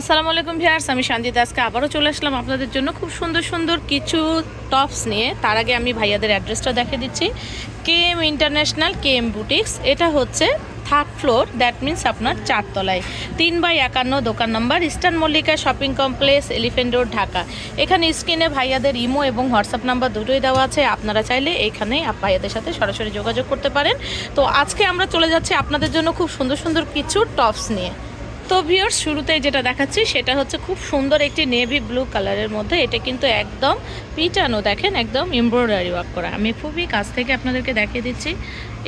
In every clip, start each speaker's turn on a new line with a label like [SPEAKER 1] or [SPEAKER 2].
[SPEAKER 1] আসসালামু আলাইকুম ভিয়ার্স আমি শান্তি আজকে আবারও চলে আসলাম আপনাদের জন্য খুব সুন্দর সুন্দর কিছু টপস নিয়ে। তার আগে আমি ভাইয়াদের অ্যাড্রেসটা দেখে দিচ্ছি। K M international K M boutiques এটা হচ্ছে থার্ড ফ্লোর দ্যাট মিন্স আপনার চারতলায়। তিন বাই একান্ন দোকান number eastern Mallika shopping complex elephant road Dhaka. এখানে স্ক্রিনে ভাইয়াদের ইমো এবং হোয়াটসঅ্যাপ নাম্বার দুটোই দেওয়া আছে। আপনারা চাইলে এখানে ভাইয়াদের সাথে সরাসরি যোগাযোগ করতে পারেন। তো আজকে আমরা চলে যাচ্ছি আপনাদের জন্য খুব সুন্দর সুন্দর কিছু টপস নিয়ে। তো ভিওর শুরুতেই যেটা দেখাচ্ছি, সেটা হচ্ছে খুব সুন্দর একটি নেভি ব্লু কালারের মধ্যে। এটা কিন্তু একদম পিটানো, দেখেন, একদম এমব্রয়ডারি ওয়ার্ক করা। আমি খুবই কাছ থেকে আপনাদেরকে দেখিয়ে দিচ্ছি।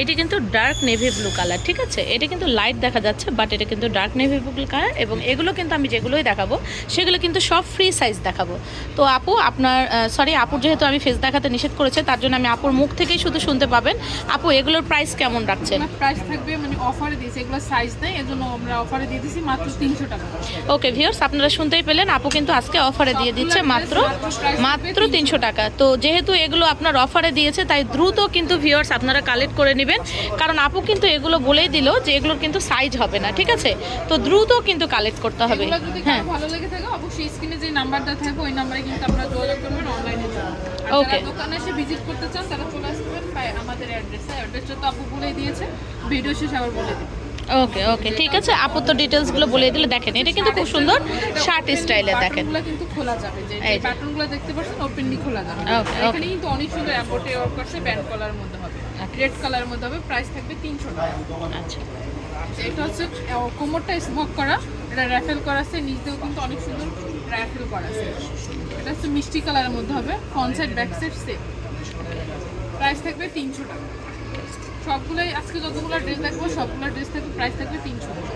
[SPEAKER 1] এটি কিন্তু ডার্ক নেভি ব্লু কালার ঠিক আছে? এটা কিন্তু লাইট দেখা যাচ্ছে বাট এটা কিন্তু ডার্ক নেভি ব্লু কালার এবং এগুলো কিন্তু আমি যেগুলোই দেখাবো সেগুলো কিন্তু সব ফ্রি সাইজ দেখাবো। তো আপু আপনার সরি আপুর যেহেতু আমি ফেস দেখাতে নিষেধ করেছে তার জন্য আমি আপুর মুখ থেকেই শুধু শুনতে পাবেন। আপু এগুলোর প্রাইস কেমন রাখছেন?
[SPEAKER 2] প্রাইস থাকবে মানে অফারে দিয়েছে এগুলো সাইজ নেই এজন্য আমরা অফারে দিয়ে দিয়েছি মাত্র তিনশো টাকা।
[SPEAKER 1] ওকে ভিউয়ার্স আপনারা শুনতেই পেলেন আপু কিন্তু আজকে অফারে দিয়ে দিচ্ছে মাত্র মাত্র তিনশো টাকা। তো যেহেতু এগুলো আপনার অফারে দিয়েছে তাই দ্রুত কিন্তু ভিউয়ার্স আপনারা কালেক্ট করে নেবেন। কারণ আপু কিন্তু এগুলো বলেই দিল যে এগুলোর কিন্তু সাইজ হবে না ঠিক আছে? তো দ্রুত কিন্তু কালেক্ট করতে হবে। হ্যাঁ।
[SPEAKER 2] ভালো লেগে থাকে অবশ্যই স্ক্রিনে যে নাম্বারটা থাকবে ওই নাম্বারে কিন্তু আপনারা যোগাযোগ করবেন অনলাইনে
[SPEAKER 1] Okay.
[SPEAKER 2] দোকানে এসে ভিজিট করতে চান তারা চলে আসবেন আমাদের অ্যাড্রেসে অ্যাড্রেসটা তো আপু বলেই দিয়েছে। ভিডিও শেষে আবার বলে দিই
[SPEAKER 1] ওকে ওকে ঠিক আছে। আপু তো ডিটেলসগুলো বলে দিলে দেখেন এটা কিন্তু খুব সুন্দর শার্ট স্টাইলে দেখেন।
[SPEAKER 2] কিন্তু খোলা যাবে। যে। বাটনগুলো দেখতে পাচ্ছেন ওপেনলি খোলা যাবে. এখানে কিন্তু অনেক সুন্দর অ্যাম্বোটে ওয়ার্ক করছে ব্যান্ড কলার মধ্যে হবে। রেড কালারের মধ্যে হবে প্রাইস থাকবে তিনশো টাকা।
[SPEAKER 1] আচ্ছা।
[SPEAKER 2] এটা হচ্ছে কোমরটা স্মোক করা এটা র্যাফেল করা আছে নিচেও কিন্তু অনেক সুন্দর র্যাফেল করা আছে। এটা হচ্ছে মিষ্টি কালারের মধ্যে হবে front side back side same price থাকবে তিনশো টাকা। সবগুলোই আজকে যতগুলো ড্রেস দেখব সবগুলো ড্রেস থাকবে প্রাইস থাকবে তিনশো টাকা।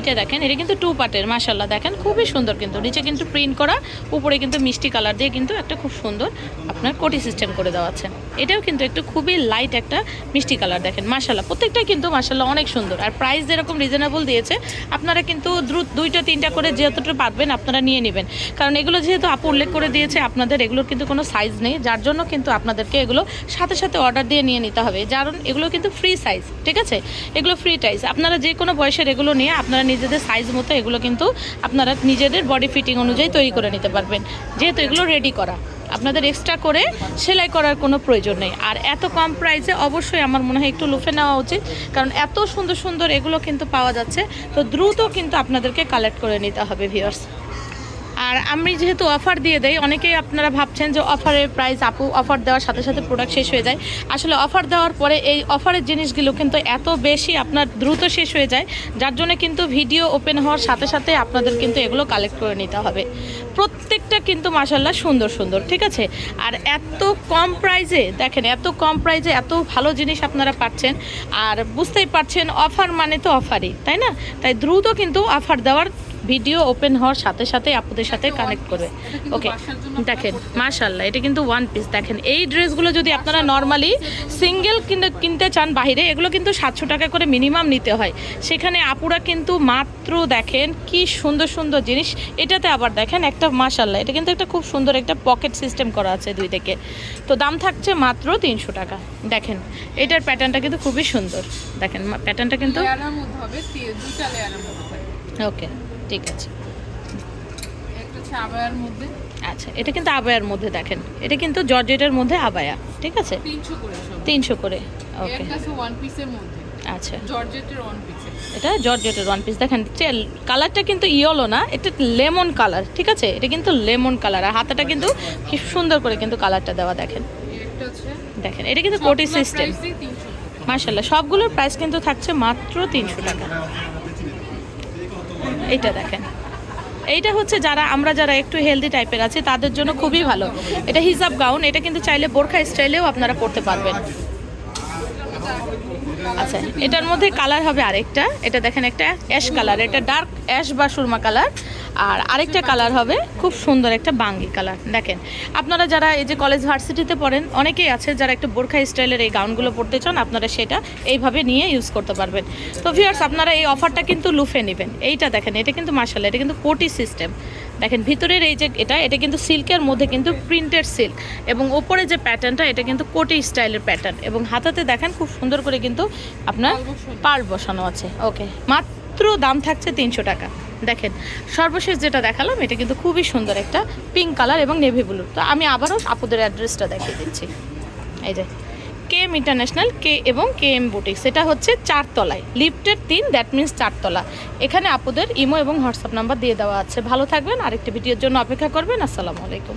[SPEAKER 1] এটা দেখেন এটা কিন্তু টু পার্টের মাশাল্লাহ দেখেন খুবই সুন্দর কিন্তু। নিচে কিন্তু প্রিন্ট করা উপরে কিন্তু মিষ্টি কালার দিয়ে কিন্তু একটা খুব সুন্দর আপনার কোটি সিস্টেম করে দেওয়া আছে। এটাও কিন্তু একটু খুবই লাইট একটা মিষ্টি কালার দেখেন মাশাল্লাহ প্রত্যেকটাই কিন্তু মাশাল্লাহ অনেক সুন্দর। আর প্রাইস যেরকম রিজনেবল দিয়েছে, আপনারা কিন্তু দ্রুত দুইটা, তিনটা করে যতটা পারবেন, আপনারা নিয়ে নেবেন। কারণ এগুলো যেহেতু আপু উল্লেখ করে দিয়েছে, আপনাদের এগুলোর কিন্তু কোনো সাইজ নেই। যার জন্য কিন্তু আপনাদেরকে এগুলো সাথে সাথে অর্ডার দিয়ে নিয়ে নিতে হবে। কারণ এগুলো কিন্তু ফ্রি সাইজ ঠিক আছে? এগুলো ফ্রি টাইজ আপনারা যে কোনো বয়সের এগুলো নিয়ে আপনারা নিজেদের সাইজ মতো এগুলো কিন্তু আপনারা নিজেদের বডি ফিটিং অনুযায়ী তৈরি করে নিতে পারবেন। যেহেতু এগুলো রেডি করা। আপনাদের এক্সট্রা করে সেলাই করার কোনো প্রয়োজন নেই। আর এত কম প্রাইসে অবশ্যই আমার মনে হয় একটু লুফে নেওয়া উচিত। কারণ এত সুন্দর সুন্দর এগুলো কিন্তু পাওয়া যাচ্ছে। তো দ্রুত কিন্তু আপনাদেরকে কালেক্ট করে নিতে হবে ভিউয়ার্স আর আমি যেহেতু অফার দিয়ে দেই, অনেকেই আপনারা ভাবছেন যে অফারের প্রাইস আপু অফার দেওয়ার সাথে সাথে প্রোডাক্ট শেষ হয়ে যায়। আসলে অফার দেওয়ার পরে এই অফারের জিনিসগুলো কিন্তু এত বেশি আপনার দ্রুত শেষ হয়ে যায়, যার জন্য কিন্তু ভিডিও ওপেন হওয়ার সাথে সাথে আপনাদের কিন্তু এগুলো কালেক্ট করে নিতে হবে। প্রত্যেকটা কিন্তু মাসাল্লাহ সুন্দর সুন্দর, ঠিক আছে? আর এত কম প্রাইজে দেখেন, এত কম প্রাইজে এত ভালো জিনিস আপনারা পাচ্ছেন, আর বুঝতেই পারছেন অফার মানে তো অফারই তাই না? তাই দ্রুত কিন্তু অফার দেওয়ার ভিডিও ওপেন হওয়ার সাথে সাথে আপুদের সাথে কানেক্ট করবে। ওকে দেখেন মাশাল্লাহ এটা কিন্তু ওয়ান পিস দেখেন এই ড্রেসগুলো যদি আপনারা নর্মালি সিঙ্গেল কিনতে কিনতে চান বাইরে এগুলো কিন্তু সাতশো টাকা করে মিনিমাম নিতে হয়। সেখানে আপুরা কিন্তু মাত্র দেখেন কি সুন্দর সুন্দর জিনিস। এটাতে আবার দেখেন একটা মাশাল্লাহ এটা কিন্তু একটা খুব সুন্দর একটা পকেট সিস্টেম করা আছে দুই থেকে তো দাম থাকছে মাত্র তিনশো টাকা। দেখেন এটার প্যাটার্নটা কিন্তু খুবই সুন্দর। দেখেন প্যাটার্নটা কিন্তু ওকে ঠিক আছে।
[SPEAKER 2] মধ্যে।
[SPEAKER 1] আচ্ছা এটা কিন্তু আবায়ার মধ্যে দেখেন। এটা কিন্তু জর্জেটের মধ্যে আবায়া ঠিক আছে?
[SPEAKER 2] তিনশো করে
[SPEAKER 1] তিনশো করে ওকে
[SPEAKER 2] ওয়ান পিসের মধ্যে।
[SPEAKER 1] আচ্ছা।
[SPEAKER 2] জর্জেটের ওয়ান পিসের
[SPEAKER 1] এটা জর্জেটের ওয়ান পিস দেখেন কালারটা কিন্তু ইয়েলো না এটা লেমন কালার ঠিক আছে? এটা কিন্তু লেমন কালার আর হাতাটা কিন্তু কি সুন্দর করে কিন্তু কালারটা দেওয়া দেখেন। দেখেন এটা কিন্তু কোটি সিস্টেম
[SPEAKER 2] প্রাইসই 300
[SPEAKER 1] মার্শাল্লাহ সবগুলোর প্রাইস কিন্তু থাকছে মাত্র তিনশো টাকা। এইটা দেখেন। এইটা হচ্ছে যারা, আমরা যারা একটু হেলদি টাইপের আছি, তাদের জন্য খুবই ভালো। এটা হিজাব গাউন এটা কিন্তু চাইলে বোরখা স্টাইলেও আপনারা পড়তে পারবেন। আচ্ছা এটার মধ্যে কালার হবে আরেকটা। এটা দেখেন একটা অ্যাশ কালার এটা ডার্ক অ্যাশ বা সুরমা কালার আর আরেকটা কালার হবে খুব সুন্দর একটা বাঙ্গি কালার দেখেন, আপনারা যারা এই যে কলেজ ভার্সিটিতে পড়েন, অনেকেই আছে যারা একটু বোরখা স্টাইলের এই গাউনগুলো পড়তে চান, আপনারা সেটা এইভাবে নিয়ে ইউজ করতে পারবেন। তো ভিউয়ার্স আপনারা এই অফারটা কিন্তু লুফে নেবেন। এইটা দেখেন, এটা কিন্তু মার্শাল এটা কিন্তু কোটি সিস্টেম দেখেন, ভিতরের এই যে এটা এটা কিন্তু সিল্কের মধ্যে কিন্তু প্রিন্টেড সিল্ক এবং ওপরে যে প্যাটার্নটা এটা কিন্তু কোটি স্টাইলের প্যাটার্ন এবং হাতাতে দেখেন, খুব সুন্দর করে কিন্তু আপনার। পার বসানো আছে। ওকে মাত্র দাম থাকছে তিনশো টাকা। দেখেন, সর্বশেষ যেটা দেখালাম, এটা কিন্তু খুবই সুন্দর একটা পিঙ্ক কালার এবং নেভি ব্লু তো আমি আবারও আপুদের অ্যাড্রেসটা দেখিয়ে দিচ্ছি। এই যে কে এম ইন্টারন্যাশনাল কে এবং কে এম বুটিক সেটা হচ্ছে চারতলায়। লিফটের তিন দ্যাট মিন্স চারতলা। এখানে আপুদের ইমো এবং হোয়াটসঅ্যাপ নাম্বার দিয়ে দেওয়া আছে। ভালো থাকবেন, আরেকটি ভিডিওর জন্য অপেক্ষা করবেন। আসসালামু আলাইকুম।